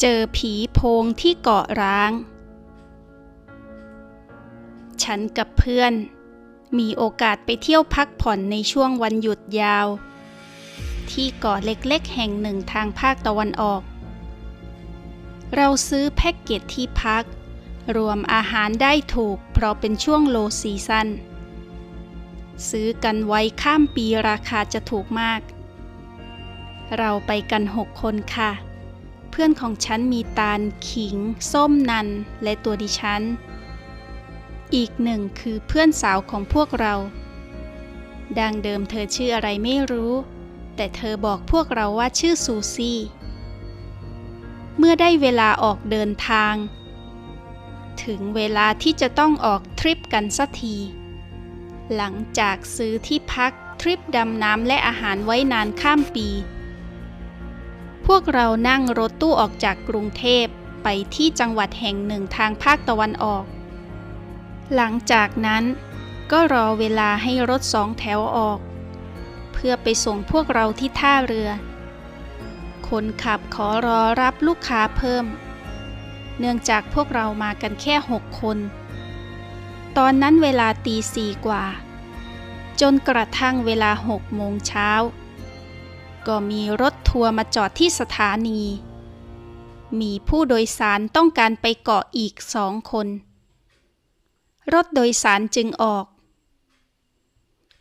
เจอผีโพงที่เกาะร้าง ฉันกับเพื่อน มีโอกาสไปเที่ยวพักผ่อนในช่วงวันหยุดยาว ที่เกาะเล็กๆ แห่งหนึ่งทางภาคตะวันออก เราซื้อแพ็กเกจที่พัก รวมอาหารได้ถูกเพราะเป็นช่วงโลซีซันซื้อกันไว้ข้ามปีราคาจะถูกมาก เราไปกันหกคนค่ะ เพื่อนของฉันมีตาล ขิง ส้มนัน และตัวดิฉัน อีกหนึ่งคือเพื่อนสาวของพวกเรา ดังเดิมเธอชื่ออะไรไม่รู้ แต่เธอบอกพวกเราว่าชื่อซูซี่ เมื่อได้เวลาออกเดินทาง ถึงเวลาที่จะต้องออกทริปกันสักที หลังจากซื้อที่พักทริปดำน้ำและอาหารไว้นานข้ามปี พวกเรานั่งรถตู้ออกจากกรุงเทพไปที่จังหวัดแห่งหนึ่งทางภาคตะวันออก หลังจากนั้นก็รอเวลาให้รถสองแถวออก เพื่อไปส่งพวกเราที่ท่าเรือ คนขับขอรอรับลูกค้าเพิ่ม เนื่องจากพวกเรามากันแค่หกคน ตอนนั้นเวลาตีสี่กว่า จนกระทั่งเวลาหกโมงเช้า ก็มีรถทัวร์มาจอดที่สถานี มีผู้โดยสารต้องการไปเกาะอีกสองคน รถโดยสารจึงออก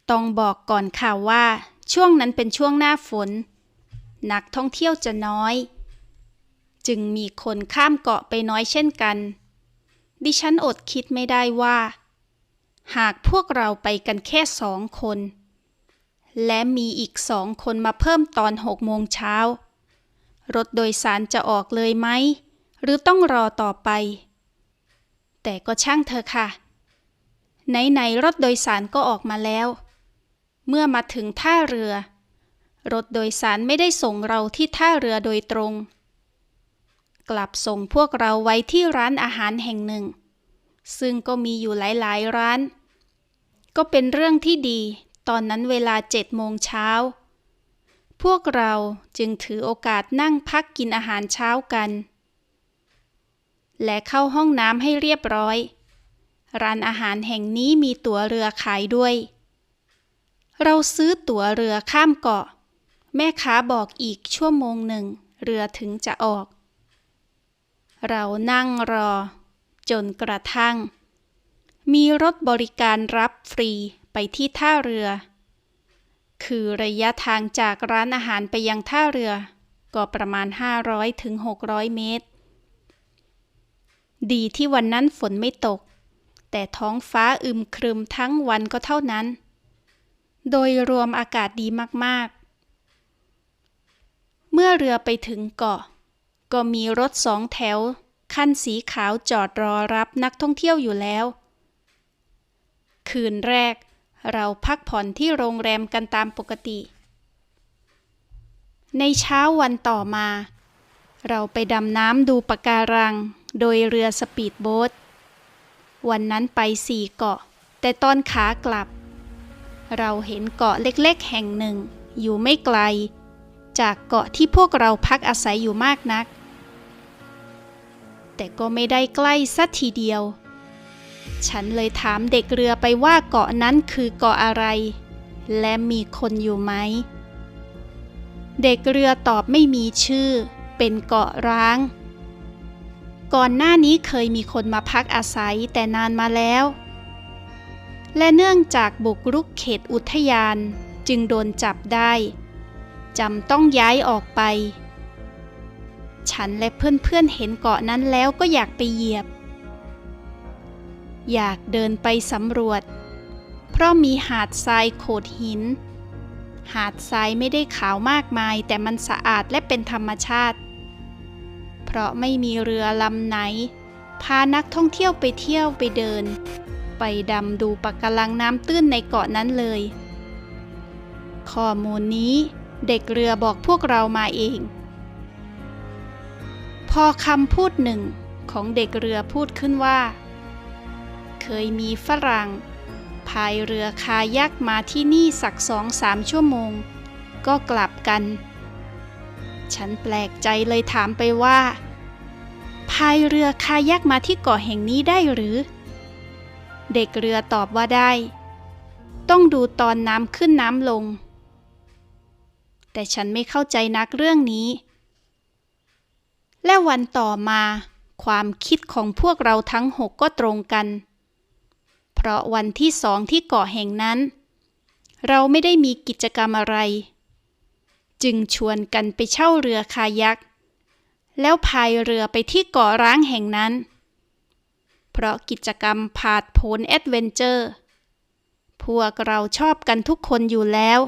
ต้องบอกก่อนค่ะว่า ช่วงนั้นเป็นช่วงหน้าฝน นักท่องเที่ยวจะน้อย จึงมีคนข้ามเกาะไปน้อยเช่นกัน ดิฉันอดคิดไม่ได้ว่า หากพวกเราไปกันแค่สองคน และมีอีกสองคนมาเพิ่มตอนหกโมงเช้า รถโดยสารจะออกเลยไหม หรือต้องรอต่อไป แต่ก็ช่างเธอะค่ะ ไหนๆรถโดยสารก็ออกมาแล้ว เมื่อมาถึงท่าเรือ รถโดยสารไม่ได้ส่งเราที่ท่าเรือโดยตรง กลับส่งพวกเราไว้ที่ร้านอาหารแห่งหนึ่ง ซึ่งก็มีอยู่หลายๆร้านก็เป็นเรื่องที่ดี ตอนนั้นเวลาเจ็ดโมงเช้า พวกเราจึงถือโอกาสนั่งพักกินอาหารเช้ากัน และเข้าห้องน้ำให้เรียบร้อย ร้านอาหารแห่งนี้มีตั๋วเรือขายด้วย เราซื้อตั๋วเรือข้ามเกาะ แม่ค้าบอกอีกชั่วโมงหนึ่ง เรือถึงจะออก เรานั่งรอ จนกระทั่ง มีรถบริการรับฟรี ไปที่ท่าเรือ คือระยะทางจากร้านอาหารไปยังท่าเรือ ก็ประมาณ 500ถึง600 เมตร ดีที่วันนั้นฝนไม่ตก แต่ท้องฟ้าอึมครึมทั้งวันก็เท่านั้น โดยรวมอากาศดีมากๆ เมื่อเรือไปถึงเกาะ ก็มีรถสองแถวคันสีขาวจอดรอรับนักท่องเที่ยวอยู่แล้ว คืนแรก เราพักผ่อนที่โรงแรมกันตามปกติ ในเช้าวันต่อมา เราไปดำน้ำดูปะการัง โดยเรือสปีดโบ๊ท วันนั้นไปสี่เกาะ แต่ตอนขากลับ เราเห็นเกาะเล็กๆ แห่งหนึ่ง อยู่ไม่ไกล จากเกาะที่พวกเราพักอาศัยอยู่มากนัก แต่ก็ไม่ได้ใกล้สักทีเดียว ฉันเลยถามเด็กเรือไปว่าเกาะนั้นคือเกาะอะไร และมีคนอยู่ไหม เด็กเรือตอบไม่มีชื่อ เป็นเกาะร้าง ก่อนหน้านี้เคยมีคนมาพักอาศัยแต่นานมาแล้ว และเนื่องจากบุกรุกเขตอุทยานจึงโดนจับได้จำต้องย้ายออกไป ฉันและเพื่อนๆเห็นเกาะนั้นแล้วก็อยากไปเหยียบ อยากเดินไปสำรวจ เพราะมีหาดทรายโขดหิน หาดทรายไม่ได้ขาวมากมายแต่มันสะอาดและเป็นธรรมชาติ เพราะไม่มีเรือลำไหน พานักท่องเที่ยวไปเที่ยวไปเดิน ไปดำดูปะการังน้ำตื้นในเกาะนั้นเลย ข้อมูลนี้เด็กเรือบอกพวกเรามาเอง พอคำพูดหนึ่งของเด็กเรือพูดขึ้นว่า เคยมีฝรั่งพายเรือคายักมาที่นี่สักสองสามชั่วโมง ก็กลับกัน ฉันแปลกใจเลยถามไปว่าพายเรือคายักมาที่เกาะแห่งนี้ได้หรือ เด็กเรือตอบว่าได้ ต้องดูตอนน้ำขึ้นน้ำลง แต่ฉันไม่เข้าใจนักเรื่องนี้ และวันต่อมา ความคิดของพวกเราทั้งหกก็ตรงกัน เพราะวันที่สองที่เกาะแห่งนั้น เราไม่ได้มีกิจกรรมอะไร จึงชวนกันไปเช่าเรือคายัก แล้วพายเรือไปที่เกาะร้างแห่งนั้น เพราะกิจกรรมผาดโผนแอดเวนเจอร์ พวกเราชอบกันทุกคนอยู่แล้ว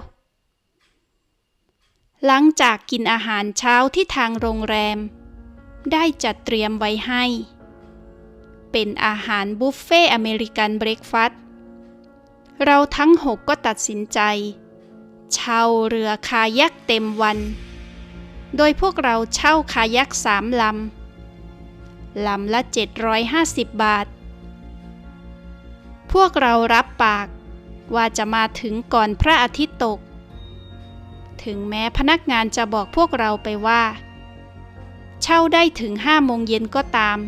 หลังจากกินอาหารเช้าที่ทางโรงแรม ได้จัดเตรียมไว้ให้ เป็นอาหารบุฟเฟ่อเมริกันเบรกฟาสต์เราทั้งหกก็ตัดสินใจ เช่าเรือคายักเต็มวัน โดยพวกเราเช่าคายักสามลำ ลำละ 750 บาท พวกเรารับปากว่าจะมาถึงก่อนพระอาทิตย์ตก ถึงแม้พนักงานจะบอกพวกเราไปว่า เช่าได้ถึงห้าโมงเย็นก็ตาม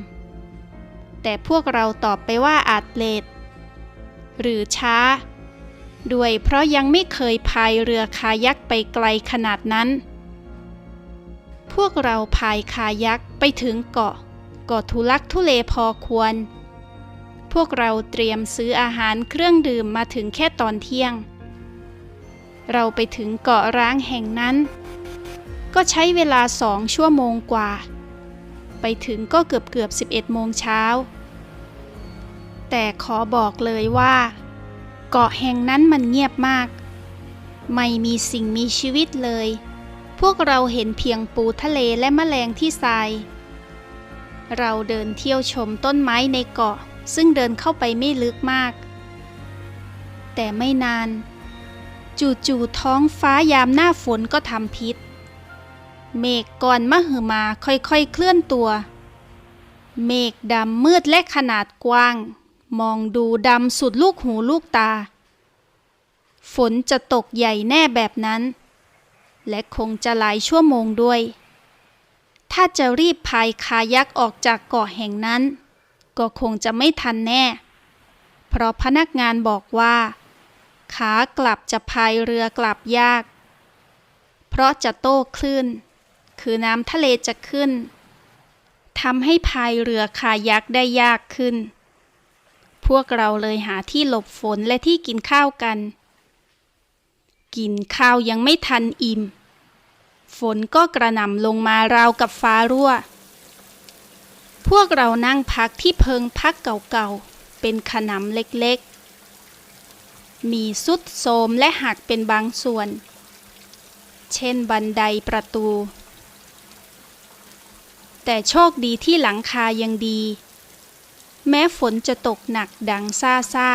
แต่พวกเราตอบไปว่าอาจเลทหรือช้า ด้วยเพราะยังไม่เคยพายเรือคายักไปไกลขนาดนั้น พวกเราพายคายักไปถึงเกาะก็ทุลักทุเลพอควร พวกเราเตรียมซื้ออาหารเครื่องดื่มมาถึงแค่ตอนเที่ยง เราไปถึงเกาะร้างแห่งนั้น ก็ใช้เวลาสองชั่วโมงกว่า ไปถึงก็เกือบเกือบ 11 โมงเช้า แต่ขอบอกเลยว่า เกาะแห่งนั้นมันเงียบมาก ไม่มีสิ่งมีชีวิตเลย พวกเราเห็นเพียงปูทะเลและแมลงที่ทราย เราเดินเที่ยวชมต้นไม้ในเกาะซึ่งเดินเข้าไปไม่ลึกมาก แต่ไม่นาน จู่ๆท้องฟ้ายามหน้าฝนก็ทำพิษ เมฆก่อนมหึมาค่อยๆเคลื่อนตัว เมฆดำมืดและขนาดกว้าง มองดูดำสุดลูกหูลูกตา ฝนจะตกใหญ่แน่แบบนั้น และคงจะหลายชั่วโมงด้วย ถ้าจะรีบพายคายักออกจากเกาะแห่งนั้น ก็คงจะไม่ทันแน่ เพราะพนักงานบอกว่า ขากลับจะพายเรือกลับยาก เพราะจะโต้คลื่น คือน้ำทะเลจะขึ้นทำให้พายเรือคายักได้ยากขึ้น พวกเราเลยหาที่หลบฝนและที่กินข้าวกัน กินข้าวยังไม่ทันอิ่ม ฝนก็กระหน่ำลงมาราวกับฟ้ารั่ว พวกเรานั่งพักที่เพิงพักเก่าๆ เป็นขนำเล็กๆ มีสุดโทมและหักเป็นบางส่วน เช่นบันไดประตู แต่โชคดีที่หลังคายังดี แม้ฝนจะตกหนักดังซ่าซ่า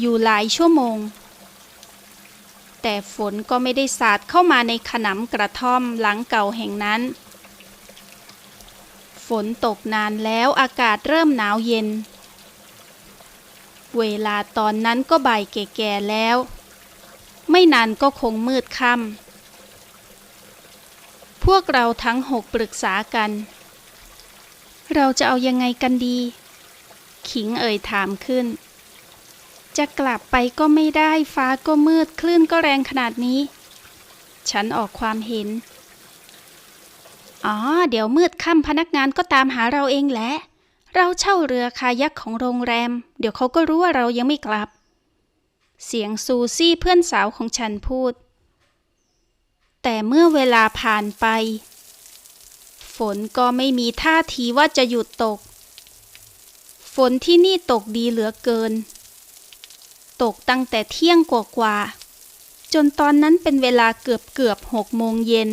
อยู่หลายชั่วโมง แต่ฝนก็ไม่ได้สาดเข้ามาในขนำกระท่อมหลังเก่าแห่งนั้น ฝนตกนานแล้วอากาศเริ่มหนาวเย็น เวลาตอนนั้นก็บ่ายแก่ๆแล้ว ไม่นานก็คงมืดค่ำพวกเราทั้งหกปรึกษากัน เราจะเอายังไงกันดี ขิงเอ่ยถามขึ้น จะกลับไปก็ไม่ได้ฟ้าก็มืดคลื่นก็แรงขนาดนี้ ฉันออกความเห็น อ๋อ เดี๋ยวมืดค่ำพนักงานก็ตามหาเราเองแหละ เราเช่าเรือคายักของโรงแรม เดี๋ยวเขาก็รู้ว่าเรายังไม่กลับ เสียงซูซี่เพื่อนสาวของฉันพูด แต่เมื่อเวลาผ่านไป ฝนก็ไม่มีท่าทีว่าจะหยุดตก ฝนที่นี่ตกดีเหลือเกิน ตกตั้งแต่เที่ยงกว่าๆจนตอนนั้นเป็นเวลาเกือบเกือบหกโมงเย็น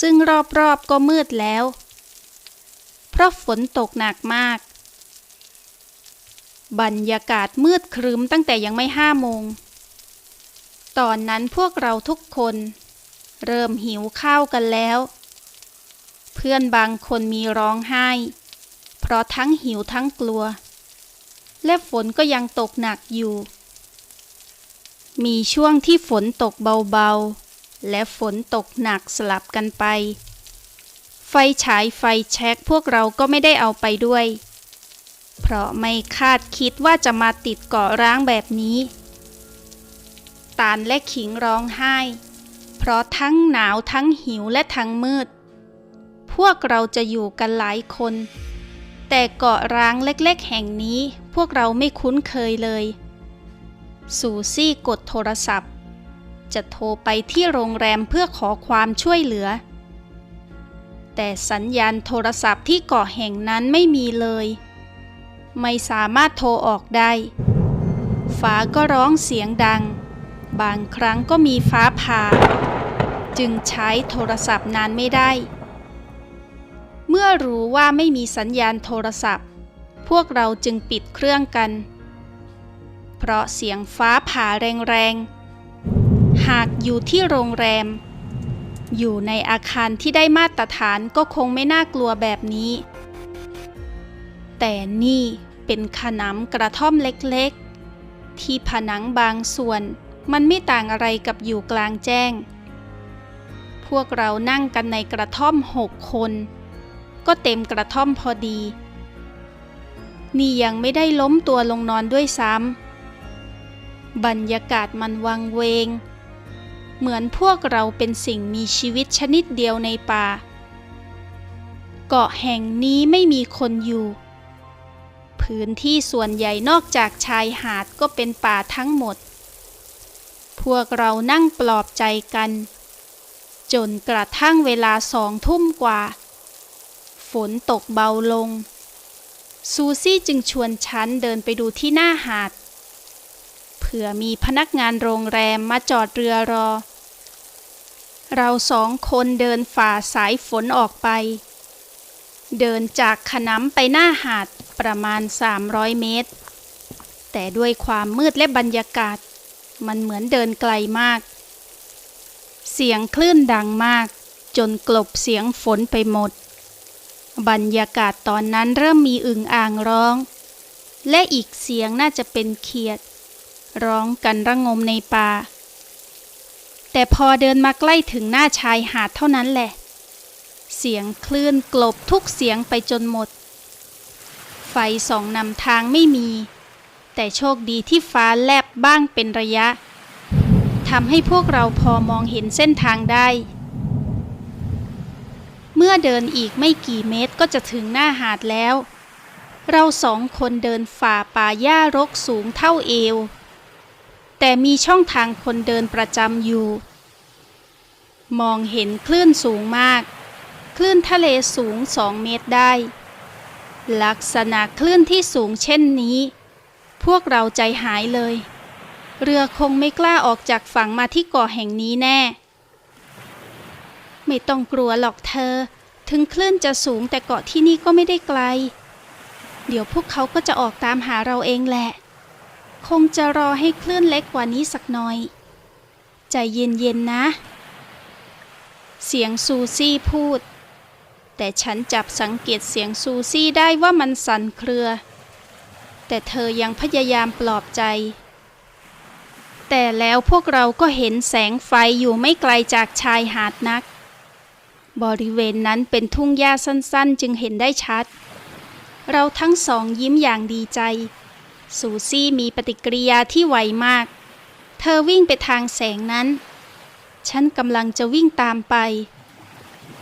ซึ่งรอบๆก็มืดแล้ว เพราะฝนตกหนักมาก บรรยากาศมืดครึ้มตั้งแต่ยังไม่ห้าโมง ตอนนั้นพวกเราทุกคนเริ่มหิวข้าวกันแล้ว พื่อนบางคนมีร้องไห้ เพราะทั้งหิวทั้งกลัว และฝนก็ยังตกหนักอยู่ มีช่วงที่ฝนตกเบาๆ และฝนตกหนักสลับกันไป ไฟฉายไฟแช็กพวกเราก็ไม่ได้เอาไปด้วย เพราะไม่คาดคิดว่าจะมาติดเกาะร้างแบบนี้ ตาลและขิงร้องไห้ เพราะทั้งหนาวทั้งหิวและทั้งมืด พวกเราจะอยู่กันหลายคน แต่เกาะร้างเล็กๆ แห่งนี้พวกเราไม่คุ้นเคยเลย สูซี่กดโทรศัพท์ จะโทรไปที่โรงแรมเพื่อขอความช่วยเหลือ แต่สัญญาณโทรศัพท์ที่เกาะแห่งนั้นไม่มีเลย ไม่สามารถโทรออกได้ ฟ้าก็ร้องเสียงดัง บางครั้งก็มีฟ้าผ่า จึงใช้โทรศัพท์นานไม่ได้ เมื่อรู้ว่าไม่มีสัญญาณโทรศัพท์ พวกเราจึงปิดเครื่องกัน เพราะเสียงฟ้าผ่าแรงๆ หากอยู่ที่โรงแรม อยู่ในอาคารที่ได้มาตรฐานก็คงไม่น่ากลัวแบบนี้ แต่นี่เป็นขนำกระท่อมเล็กๆ ที่ผนังบางส่วนมันไม่ต่างอะไรกับอยู่กลางแจ้ง พวกเรานั่งกันในกระท่อมหกคน ก็เต็มกระท่อมพอดี นี่ยังไม่ได้ล้มตัวลงนอนด้วยซ้ำบรรยากาศมันวังเวง เหมือนพวกเราเป็นสิ่งมีชีวิตชนิดเดียวในป่า เกาะแห่งนี้ไม่มีคนอยู่ พื้นที่ส่วนใหญ่นอกจากชายหาดก็เป็นป่าทั้งหมด พวกเรานั่งปลอบใจกัน จนกระทั่งเวลาสองทุ่มกว่า ฝนตกเบาลง ซูซี่จึงชวนฉันเดินไปดูที่หน้าหาด เผื่อมีพนักงานโรงแรมมาจอดเรือรอ เราสองคนเดินฝ่าสายฝนออกไป เดินจากขนำไปหน้าหาดประมาณ 300 เมตร แต่ด้วยความมืดและบรรยากาศ มันเหมือนเดินไกลมาก เสียงคลื่นดังมากจนกลบเสียงฝนไปหมด บรรยากาศตอนนั้นเริ่มมีอึ่งอ่างร้อง และอีกเสียงน่าจะเป็นเขียด ร้องกันระงมในป่า แต่พอเดินมาใกล้ถึงหน้าชายหาดเท่านั้นแหละ เสียงคลื่นกลบทุกเสียงไปจนหมด ไฟส่องนำทางไม่มี แต่โชคดีที่ฟ้าแลบบ้างเป็นระยะทำให้พวกเราพอมองเห็นเส้นทางได้ มื่อเดินอีกไม่กี่เมตรก็จะถึงหน้าหาดแล้ว เราสองคนเดินฝ่าป่าหญ้ารกสูงเท่าเอว แต่มีช่องทางคนเดินประจำอยู่ มองเห็นคลื่นสูงมาก คลื่นทะเลสูงสองเมตรได้ ลักษณะคลื่นที่สูงเช่นนี้ พวกเราใจหายเลย เรือคงไม่กล้าออกจากฝั่งมาที่เกาะแห่งนี้แน่ ไม่ต้องกลัวหรอกเธอ ถึงคลื่นจะสูงแต่เกาะที่นี่ก็ไม่ได้ไกล เดี๋ยวพวกเขาก็จะออกตามหาเราเองแหละ คงจะรอให้คลื่นเล็กกว่านี้สักหน่อย ใจเย็นๆนะ เสียงซูซี่พูด แต่ฉันจับสังเกตเสียงซูซี่ได้ว่ามันสั่นเครือ แต่เธอยังพยายามปลอบใจแต่แล้วพวกเราก็เห็นแสงไฟอยู่ไม่ไกลจากชายหาดนัก บริเวณนั้นเป็นทุ่งหญ้าสั้นๆ จึงเห็นได้ชัด เราทั้งสองยิ้มอย่างดีใจซูซี่มีปฏิกิริยาที่ไวมาก เธอวิ่งไปทางแสงนั้น ฉันกำลังจะวิ่งตามไป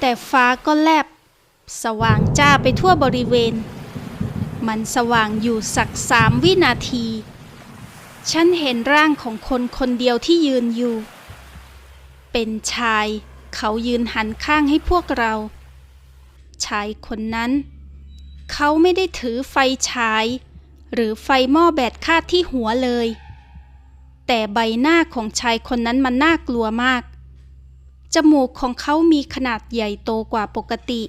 แต่ฟ้าก็แลบ สว่างจ้าไปทั่วบริเวณ มันสว่างอยู่สักสามวินาที ฉันเห็นร่างของคนคนเดียวที่ยืนอยู่ เป็นชาย เขายืนหันข้างให้พวกเรา ชายคนนั้น เขาไม่ได้ถือไฟฉาย หรือไฟหม้อแบตคาดที่หัวเลย แต่ใบหน้าของชายคนนั้นมันน่ากลัวมาก จมูกของเขามีขนาดใหญ่โตกว่าปกติ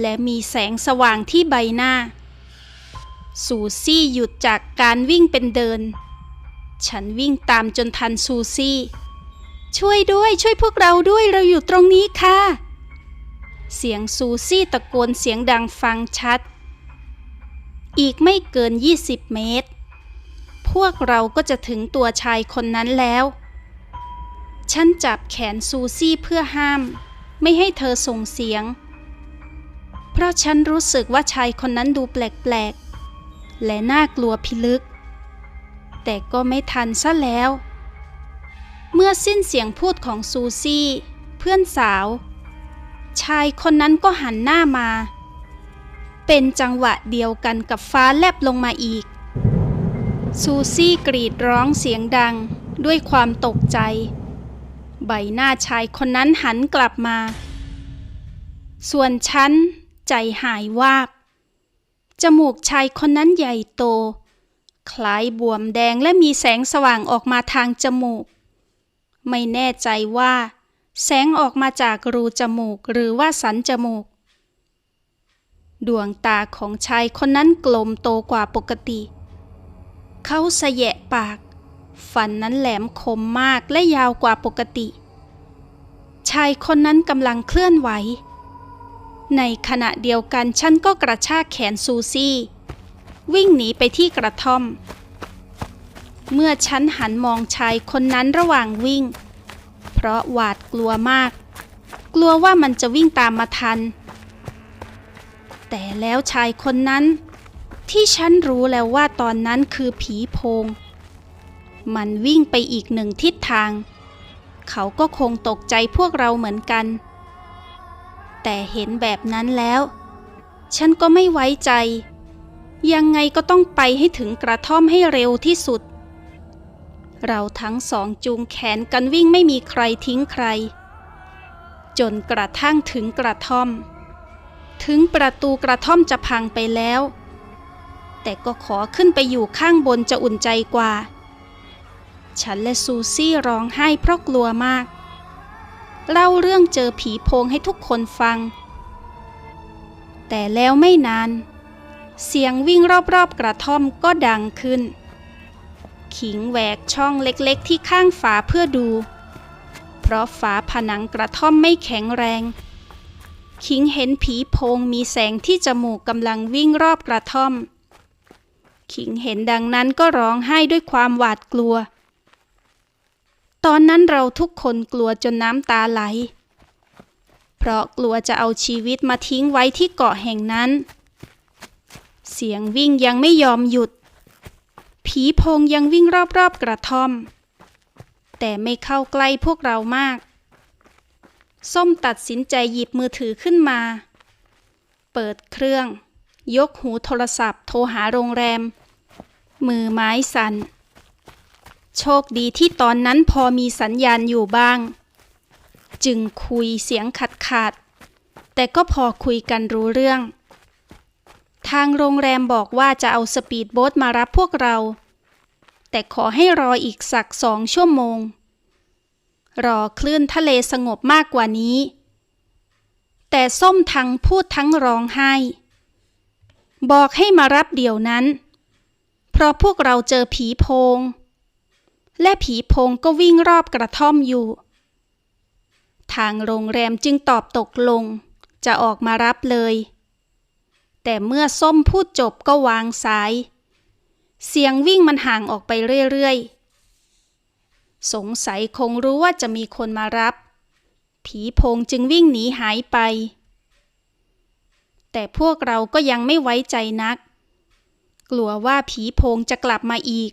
และมีแสงสว่างที่ใบหน้า ซูซี่หยุดจากการวิ่งเป็นเดิน ฉันวิ่งตามจนทันซูซี่ ช่วยด้วยช่วยพวกเราด้วยเราอยู่ตรงนี้ค่ะ เสียงซูซี่ตะโกนเสียงดังฟังชัด อีกไม่เกิน 20 เมตร พวกเราก็จะถึงตัวชายคนนั้นแล้ว ฉันจับแขนซูซี่เพื่อห้าม ไม่ให้เธอส่งเสียง เพราะฉันรู้สึกว่าชายคนนั้นดูแปลกๆ และน่ากลัวพิลึก แต่ก็ไม่ทันซะแล้ว เมื่อสิ้นเสียงพูดของซูซี่ เพื่อนสาว ชายคนนั้นก็หันหน้ามา เป็นจังหวะเดียวกันกับฟ้าแลบลงมาอีก ซูซี่กรีดร้องเสียงดังด้วยความตกใจ ใบหน้าชายคนนั้นหันกลับมา ส่วนฉันใจหายวาบ จมูกชายคนนั้นใหญ่โต คล้ายบวมแดงและมีแสงสว่างออกมาทางจมูก ไม่แน่ใจว่า แสงออกมาจากรูจมูกหรือว่าสันจมูก ดวงตาของชายคนนั้นกลมโตกว่าปกติ เขาเสยะปาก ฟันนั้นแหลมคมมากและยาวกว่าปกติ ชายคนนั้นกำลังเคลื่อนไหว ในขณะเดียวกันฉันก็กระชากแขนซูซี่ วิ่งหนีไปที่กระท่อม เมื่อฉันหันมองชายคนนั้นระหว่างวิ่ง เพราะหวาดกลัวมาก กลัวว่ามันจะวิ่งตามมาทัน แต่แล้วชายคนนั้น ที่ฉันรู้แล้วว่าตอนนั้นคือผีโพง มันวิ่งไปอีกหนึ่งทิศทาง เขาก็คงตกใจพวกเราเหมือนกัน แต่เห็นแบบนั้นแล้ว ฉันก็ไม่ไว้ใจ ยังไงก็ต้องไปให้ถึงกระท่อมให้เร็วที่สุด เราทั้งสองจูงแขนกันวิ่งไม่มีใครทิ้งใคร จนกระทั่งถึงกระท่อม ถึงประตูกระท่อมจะพังไปแล้ว แต่ก็ขอขึ้นไปอยู่ข้างบนจะอุ่นใจกว่า ฉันและซูซี่ร้องไห้เพราะกลัวมาก เล่าเรื่องเจอผีโพงให้ทุกคนฟัง แต่แล้วไม่นาน เสียงวิ่งรอบๆกระท่อมก็ดังขึ้น ขิงแหวกช่องเล็กๆ ที่ข้างฝาเพื่อดู เพราะฝาผนังกระท่อมไม่แข็งแรง ขิงเห็นผีโพงมีแสงที่จมูกกำลังวิ่งรอบกระท่อม ขิงเห็นดังนั้นก็ร้องไห้ด้วยความหวาดกลัว ตอนนั้นเราทุกคนกลัวจนน้ำตาไหล เพราะกลัวจะเอาชีวิตมาทิ้งไว้ที่เกาะแห่งนั้น เสียงวิ่งยังไม่ยอมหยุด ผีพงยังวิ่งรอบๆกระท่อม แต่ไม่เข้าใกล้พวกเรามาก ส้มตัดสินใจหยิบมือถือขึ้นมา เปิดเครื่อง ยกหูโทรศัพท์ โทรหาโรงแรม มือไม้สัน่น โชคดีที่ตอนนั้นพอมีสัญญาณอยู่บ้าง จึงคุยเสียงขัดขาดแต่ก็พอคุยกันรู้เรื่อง ทางโรงแรมบอกว่าจะเอาสปีดโบ๊ทมารับพวกเรา แต่ขอให้รออีกสักสองชั่วโมง รอคลื่นทะเลสงบมากกว่านี้ แต่ส้มทั้งพูดทั้งร้องไห้ บอกให้มารับเดี๋ยวนั้น เพราะพวกเราเจอผีโพง และผีโพงก็วิ่งรอบกระท่อมอยู่ ทางโรงแรมจึงตอบตกลง จะออกมารับเลย แต่เมื่อส้มพูดจบก็วางสาย เสียงวิ่งมันห่างออกไปเรื่อยๆ สงสัยคงรู้ว่าจะมีคนมารับ ผีพงจึงวิ่งหนีหายไป แต่พวกเราก็ยังไม่ไว้ใจนัก กลัวว่าผีพงจะกลับมาอีก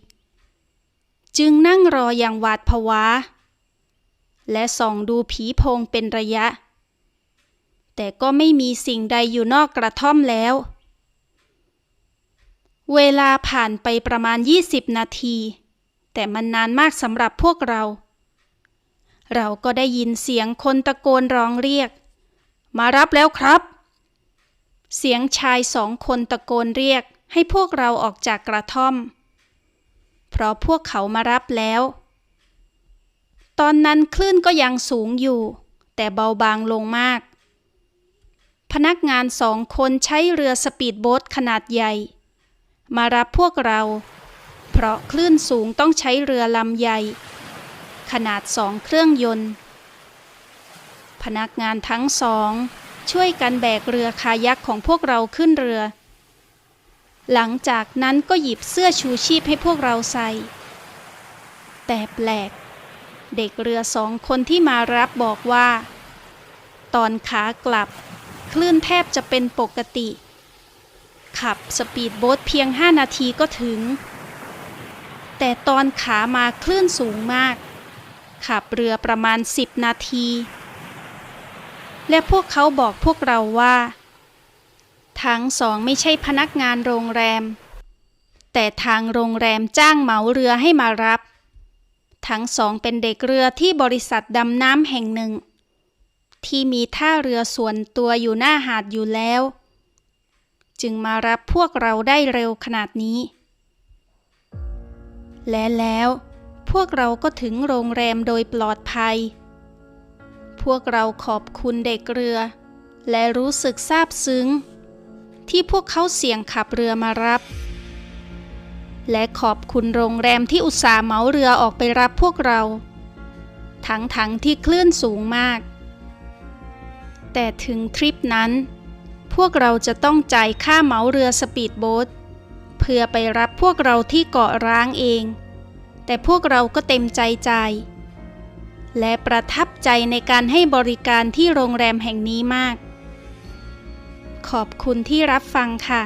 จึงนั่งรออย่างหวาดผวา และส่องดูผีพงเป็นระยะ แต่ก็ไม่มีสิ่งใดอยู่นอกกระท่อมแล้ว เวลาผ่านไปประมาณ 20 นาที แต่มันนานมากสำหรับพวกเรา เราก็ได้ยินเสียงคนตะโกนร้องเรียก มารับแล้วครับ เสียงชายสองคนตะโกนเรียกให้พวกเราออกจากกระท่อม เพราะพวกเขามารับแล้ว ตอนนั้นคลื่นก็ยังสูงอยู่ แต่เบาบางลงมาก พนักงานสองคนใช้เรือสปีดโบ๊ทขนาดใหญ่ มารับพวกเรา เพราะคลื่นสูงต้องใช้เรือลำใหญ่ ขนาดสองเครื่องยนต์ พนักงานทั้งสอง ช่วยกันแบกเรือคายักของพวกเราขึ้นเรือ หลังจากนั้นก็หยิบเสื้อชูชีพให้พวกเราใส่ แต่แปลก เด็กเรือสองคนที่มารับบอกว่า ตอนขากลับ คลื่นแทบจะเป็นปกติ ขับสปีดโบ๊ทเพียง 5 นาทีก็ถึง แต่ตอนขามาคลื่นสูงมาก ขับเรือประมาณ 10 นาที และพวกเขาบอกพวกเราว่า ทั้งสองไม่ใช่พนักงานโรงแรม แต่ทางโรงแรมจ้างเหมาเรือให้มารับ ทั้งสองเป็นเด็กเรือที่บริษัทดำน้ำแห่งหนึ่ง ที่มีท่าเรือส่วนตัวอยู่หน้าหาดอยู่แล้ว จึงมารับพวกเราได้เร็วขนาดนี้ และแล้วพวกเราก็ถึงโรงแรมโดยปลอดภัย พวกเราขอบคุณเด็กเรือ และรู้สึกซาบซึ้ง ที่พวกเขาเสี่ยงขับเรือมารับ และขอบคุณโรงแรมที่อุตส่าห์เหมาเรือออกไปรับพวกเรา ทั้งๆทที่คลื่นสูงมาก แต่ถึงทริปนั้น พวกเราจะต้องจ่ายค่าเหมาเรือสปีดโบ๊ทเพื่อไปรับพวกเราที่เกาะร้างเอง แต่พวกเราก็เต็มใจจ่ายและประทับใจในการให้บริการที่โรงแรมแห่งนี้มาก ขอบคุณที่รับฟังค่ะ